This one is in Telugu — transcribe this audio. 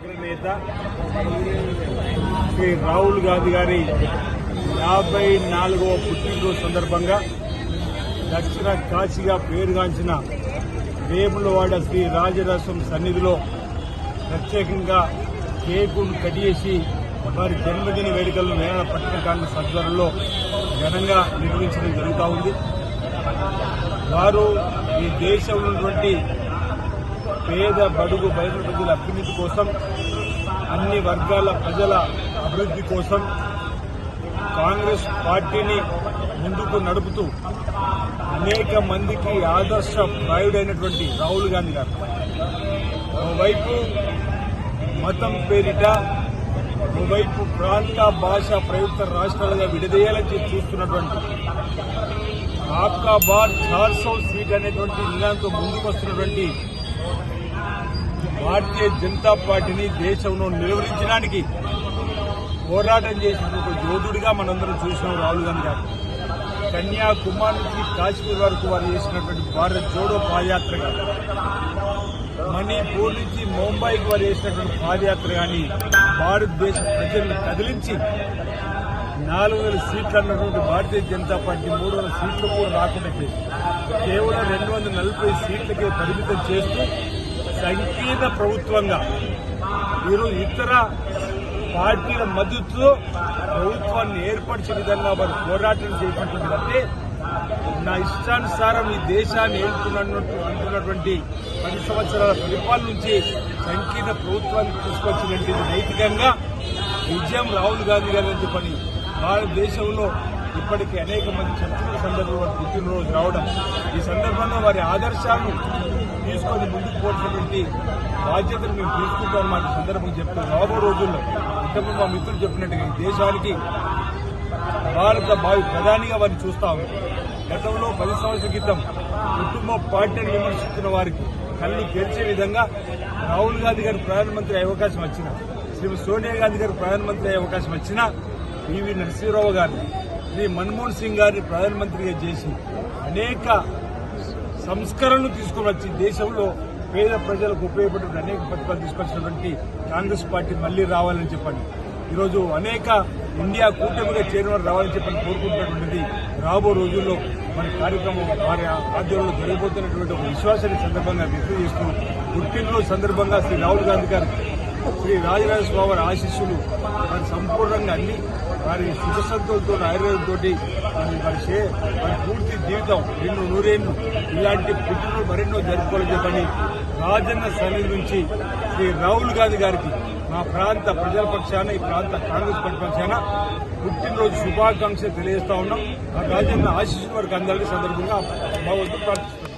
అగ్రనేత శ్రీ రాహుల్ గాంధీ గారి యాభై నాలుగవ పుట్టినరోజు సందర్భంగా దక్షిణ కాశీగా పేరుగాంచిన వేములవాడ శ్రీ రాజరాసం సన్నిధిలో ప్రత్యేకంగా కేకును కడియేసి వారి జన్మదిన వేడుకలను నేల పట్టణ కాంగ్రెస్ ఆధ్వర్యంలో ఘనంగా నిర్వహించడం జరుగుతూ ఉంది. వారు ఈ దేశంలో ఉన్నటువంటి పేద బడుగు బయట ప్రజల అభివృద్ధి కోసం అన్ని వర్గాల ప్రజల అభివృద్ధి కోసం కాంగ్రెస్ పార్టీని ముందుకు నడుపుతూ అనేక మందికి ఆదర్శ ప్రాయుడైనటువంటి రాహుల్ గాంధీ గారు. ఓవైపు మతం పేరిట ఓవైపు ప్రాంత భాష ప్రయుక్త రాష్ట్రాలుగా విడదీయాలని చూస్తున్నటువంటి ఆప్కా బార్ చార్ సౌ సీట్ అనేటువంటి నినాదంతో ముందుకు వస్తున్నటువంటి భారతీయ జనతా పార్టీని దేశంలో నిలువరించడానికి పోరాటం చేసిన ఒక యోధుడిగా మనందరం చూసినాం రాహుల్ గాంధీ గారు. కన్యాకుమారి నుంచి కాశ్మీర్ వరకు వారు చేసినటువంటి భారత్ జోడో పాదయాత్ర మణిపూర్ నుంచి ముంబైకి వారు చేసినటువంటి పాదయాత్ర కానీ భారతదేశ ప్రజలను కదిలించి నాలుగు వేల సీట్లు అన్నటువంటి భారతీయ జనతా పార్టీ మూడు వందల సీట్లు కూడా రాకుండా చేసి కేవలం రెండు వందల నలభై సీట్లకే పరిమితం చేస్తూ సంకీర్ణ ప్రభుత్వంగా మీరు ఇతర పార్టీల మద్దతుతో ప్రభుత్వాన్ని ఏర్పరిచే విధంగా వారు పోరాటం చేపట్టిందంటే నా ఇష్టానుసారం ఈ దేశాన్ని ఏలుతున్నట్టు అంటున్నటువంటి పది సంవత్సరాల పరిపాలన నుంచి సంకీర్ణ ప్రభుత్వాన్ని తీసుకొచ్చినటువంటి నైతికంగా విజయం రాహుల్ గాంధీ గారి పని భారతదేశంలో ఇప్పటికీ అనేక మంది చర్చల సందర్భంలో వారి పుట్టినరోజు రావడం ఈ సందర్భంగా వారి ఆదర్శాలను తీసుకొని ముందుకు పోసినటువంటి బాధ్యతను మేము తీసుకుంటాం మాట సందర్భం చెప్తూ రాబో రోజుల్లో ఇంతకుముందు మా మిత్రులు చెప్పినట్టుగా ఈ దేశానికి భారత భావి ప్రధానిగా వారిని చూస్తాము గతంలో పది సంవత్సరాల క్రితం కుటుంబ పార్టీని విమర్శిస్తున్న వారికి కళ్ళు తెరిచే విధంగా రాహుల్ గాంధీ గారు ప్రధానమంత్రి అయ్యే అవకాశం వచ్చిన శ్రీమతి సోనియా గాంధీ గారు ప్రధానమంత్రి అయ్యే అవకాశం వచ్చినా పివి నరసింహరావు గారిని శ్రీ మన్మోహన్ సింగ్ గారిని ప్రధానమంత్రిగా చేసి అనేక సంస్కరణలు తీసుకుని వచ్చి దేశంలో పేద ప్రజలకు ఉపయోగపడే అనేక పథకాలు తీసుకొచ్చినటువంటి కాంగ్రెస్ పార్టీ మళ్ళీ రావాలని చెప్పండి. ఈరోజు అనేక ఇండియా కూటమిగా చేరిన రావాలని చెప్పని కోరుకుంటున్నటువంటిది రాబో రోజుల్లో మన కార్యక్రమం వారి ఆధ్వర్యంలో జరిగిపోతున్నటువంటి ఒక విశ్వాసాన్ని సందర్భంగా వ్యక్తం చేస్తూ పుట్టినరోజు సందర్భంగా శ్రీ రాహుల్ గాంధీ గారు శ్రీ రాజరాజస్వామి వారి ఆశీస్సులు వారి సంపూర్ణంగా అన్ని వారి సుఖసంతులతో ఆయుర్వేదంతో వారి వారి చే- వారి పూర్తి జీవితం ఎన్నో నూరేళ్ళు ఇలాంటి పుట్టినరోజు మరెన్నో జరుపుకోవాలని చెప్పని రాజన్న సన్నిధి నుంచి శ్రీ రాహుల్ గాంధీ గారికి మా ప్రాంత ప్రజల పక్షాన ఈ ప్రాంత కాంగ్రెస్ పార్టీ పక్షాన పుట్టినరోజు శుభాకాంక్షలు తెలియజేస్తా ఉన్నాం. ఆ రాజన్న ఆశీస్సులు వారికి అందరికీ సందర్భంగా మా వద్ద ప్రార్థిస్తున్నాం.